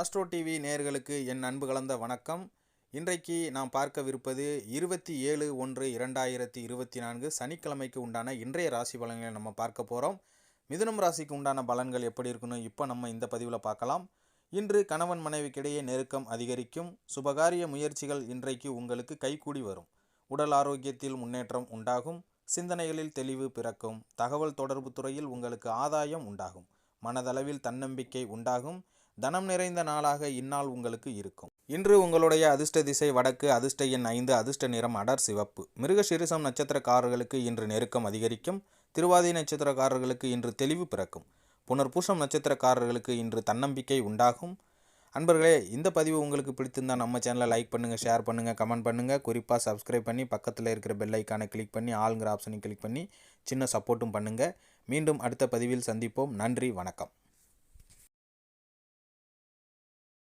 Astro TV நேயர்களுக்கு என் அன்பு கலந்த வணக்கம். இன்றைக்கு நாம் பார்க்கவிருப்பது இருபத்தி ஏழு ஒன்று இரண்டாயிரத்தி இருபத்தி நான்கு சனிக்கிழமைக்கு உண்டான இன்றைய ராசி பலன்களை நம்ம பார்க்க போகிறோம் மிதுனம் ராசிக்கு உண்டான பலன்கள் எப்படி இருக்குன்னு இப்போ நம்ம இந்த பதிவில் பார்க்கலாம். இன்று கணவன் மனைவிக்கிடையே நெருக்கம் அதிகரிக்கும். சுபகாரிய முயற்சிகள் இன்றைக்கு உங்களுக்கு கைகூடி வரும். உடல் ஆரோக்கியத்தில் முன்னேற்றம் உண்டாகும். சிந்தனைகளில் தெளிவு பிறக்கும். தகவல் தொடர்பு துறையில் உங்களுக்கு ஆதாயம் உண்டாகும். மனதளவில் தன்னம்பிக்கை உண்டாகும். தனம் நிறைந்த நாளாக இந்நாள் உங்களுக்கு இருக்கும். இன்று உங்களுடைய அதிர்ஷ்ட திசை வடக்கு அதிர்ஷ்ட எண் ஐந்து அதிர்ஷ்ட நிறம் அடர் சிவப்பு. மிருகசீரிசம் நட்சத்திரக்காரர்களுக்கு இன்று நெருக்கம் அதிகரிக்கும். திருவாதி நட்சத்திரக்காரர்களுக்கு இன்று தெளிவு பிறக்கும். புனர்பூஷம் நட்சத்திரக்காரர்களுக்கு இன்று தன்னம்பிக்கை உண்டாகும். அன்பர்களே இந்த பதிவு உங்களுக்கு பிடித்திருந்தால் நம்ம சேனலை லைக் பண்ணுங்கள் ஷேர் பண்ணுங்கள் கமெண்ட் பண்ணுங்கள் குறிப்பாக சப்ஸ்கிரைப் பண்ணி பக்கத்தில் இருக்கிற பெல் ஐக்கானை கிளிக் பண்ணி ஆளுங்கிற ஆப்ஷனை கிளிக் பண்ணி சின்ன சப்போர்ட்டும் பண்ணுங்கள் மீண்டும் அடுத்த பதிவில் சந்திப்போம். நன்றி வணக்கம்.